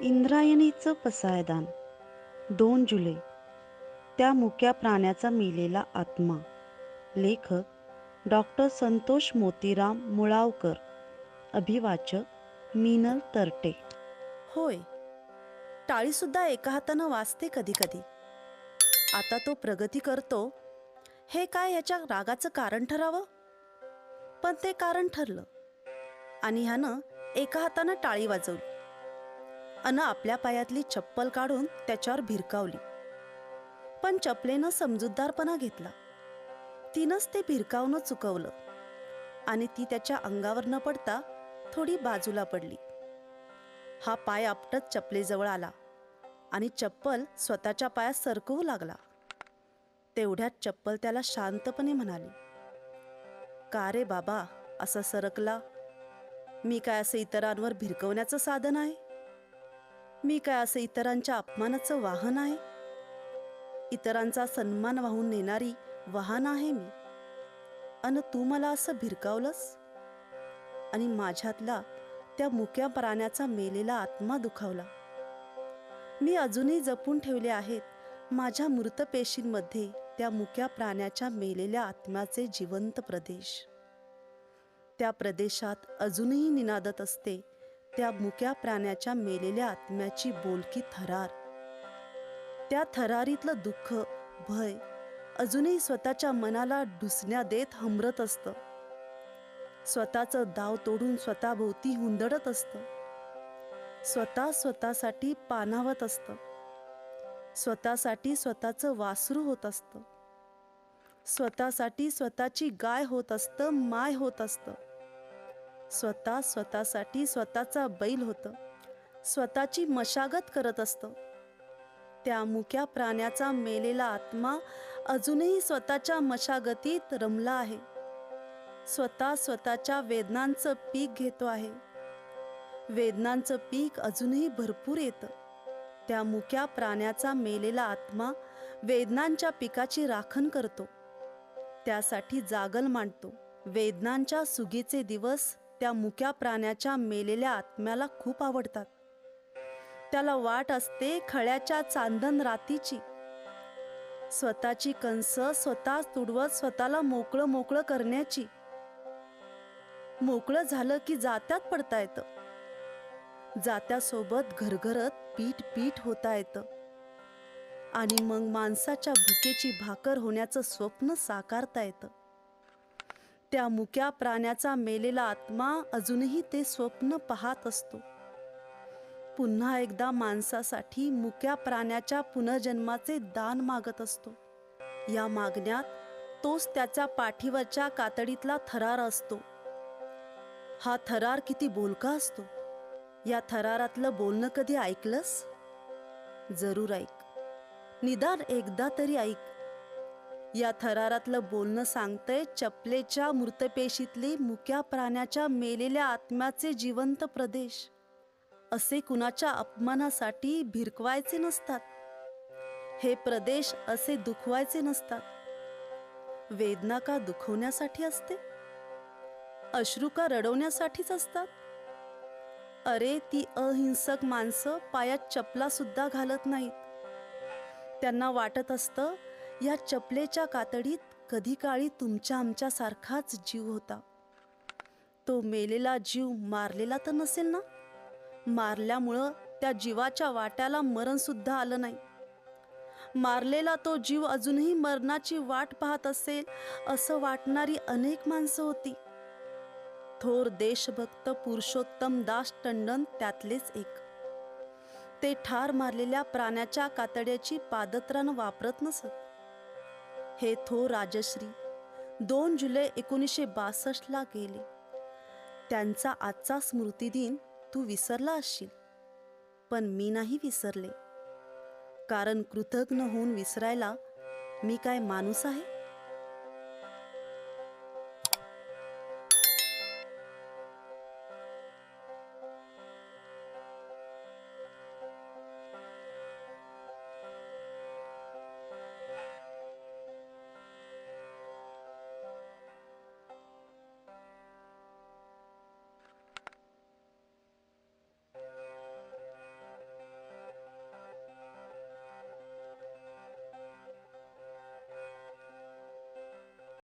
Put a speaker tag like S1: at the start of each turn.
S1: इंद्रायणीचं पसायदान. दोन जुलै. त्या मुक्या प्राण्याचा मिलेला आत्मा. लेखक डॉक्टर संतोष मोतीराम मुळावकर. अभिवाचक मीनल तरटे.
S2: होय. टाळीसुद्धा एका हातानं वाजते कधी कधी आता तो प्रगती करतो. हे काय ह्याच्या रागाचं कारण ठरावं? पण ते कारण ठरलं. आणि ह्यानं एका हातानं टाळी वाजवली. अन आपल्या पायातली चप्पल काढून त्याच्यावर भिरकावली. पण चपलेनं समजूतदारपणा घेतला. तिनंच ते भिरकावणं चुकवलं. आणि ती त्याच्या अंगावर न पडता थोडी बाजूला पडली. हा पाय आपटत चपलेजवळ आला आणि चप्पल स्वतःच्या पायात सरकवू लागला. तेवढ्यात चप्पल त्याला शांतपणे म्हणाली का रे बाबा असा सरकला? मी काय असं इतरांवर भिरकवण्याचं साधन आहे? मी काय असं इतरांच्या अपमानाचं वाहन आहे? इतरांचा सन्मान वाहून नेणारी वाहन आहे मी. अन तू मला असं भिरकावलंस? आणि माझ्यातला त्या मुक्या प्राण्याचा मेलेला आत्मा दुखावला. मी अजूनही जपून ठेवले आहेत माझ्या मृत पेशींमध्ये त्या मुक्या प्राण्याच्या मेलेल्या आत्म्याचे जिवंत प्रदेश. त्या प्रदेशात अजूनही निनादत असते त्या मुक्या प्राण्याच्या मेलेल्या आत्म्याची बोलकी थरार. त्या थरारीतलं दुःख भय अजूनही स्वतःच्या मनाला डुसण्या देत हमरत असतं. स्वतःचं दाव तोडून स्वतःभोवती हुंदडत असतं. स्वतः स्वतःसाठी पानावत असतं. स्वतःसाठी स्वतःचं वासरू होत असतं. स्वतःसाठी स्वतःची गाय होत असतं माय होत असतं. स्वतः स्वतःसाठी स्वतःचा बैल होतं. स्वतःची मशागत करत असतं. त्या मुक्या प्राण्याचा मेलेला आत्मा अजूनही स्वतःच्या मशागतीत रमला आहे. स्वतः स्वतःच्या वेदनांचं पीक घेतो आहे. वेदनांचं पीक अजूनही भरपूर येतं. त्या मुक्या प्राण्याचा मेलेला आत्मा वेदनांच्या पिकाची राखण करतो. त्यासाठी जागल मांडतो. वेदनांच्या सुगीचे दिवस त्या मुक्या प्राण्याच्या मेलेल्या आत्म्याला खूप आवडतात. त्याला वाट असते खळ्याच्या चांदन रातीची. स्वतःची कंस स्वतः तुडवत स्वतःला मोकळं मोकळं करण्याची. मोकळं झालं की जात्यात पडता येतं. जात्यासोबत घरघरत पीठ पीठ होता येतं. आणि मग माणसाच्या भुकेची भाकर होण्याचं स्वप्न साकारता येतं. त्या मुक्या प्राण्याचा मेलेला आत्मा अजूनही ते स्वप्न पाहत असतो. पुन्हा एकदा माणसासाठी मुक्या प्राण्याच्या पुनर्जन्माचे दान मागत असतो. या मागण्यात तोच त्याच्या पाठीवरच्या कातडीतला थरार असतो. हा थरार किती बोलका असतो? या थरारातलं बोलणं कधी ऐकलंस? जरूर ऐक. निदान एकदा तरी ऐक. या थरारातलं बोलणं सांगतंय चपलेच्या मृतपेशीतली मुक्या प्राण्याच्या मेलेल्या आत्म्याचे जिवंत प्रदेश. असे कुणाच्या अपमानासाठी भिरकवायचे नसतात. हे प्रदेश असे दुखवायचे नसतात. वेदना का दुखवण्यासाठी असते? अश्रू का रडवण्यासाठीच असतात? अरे ती अहिंसक माणसं पायात चपला सुद्धा घालत नाहीत. त्यांना वाटत असतं या चपलेच्या कातडीत कधी काळी तुमच्या आमच्यासारखाच जीव होता. तो मेलेला जीव मारलेला तर नसेल ना? मारल्यामुळं त्या जीवाच्या वाट्याला मरण सुद्धा आलं नाही. मारलेला तो जीव अजूनही मरणाची वाट पाहत असेल असं वाटणारी अनेक माणसं होती. थोर देशभक्त पुरुषोत्तम दास टंडन त्यातलेच एक. ते ठार मारलेल्या प्राण्याच्या कातड्याची पादत्राण वापरत नसत. हे थो राजश्री. दोन जुलै एकोणीसशे बासष्टला गेले. त्यांचा आजचा स्मृतिदिन तू विसरला असशील. पण मी नाही विसरले. कारण कृतज्ञ होऊन विसरायला मी काय माणूस आहे?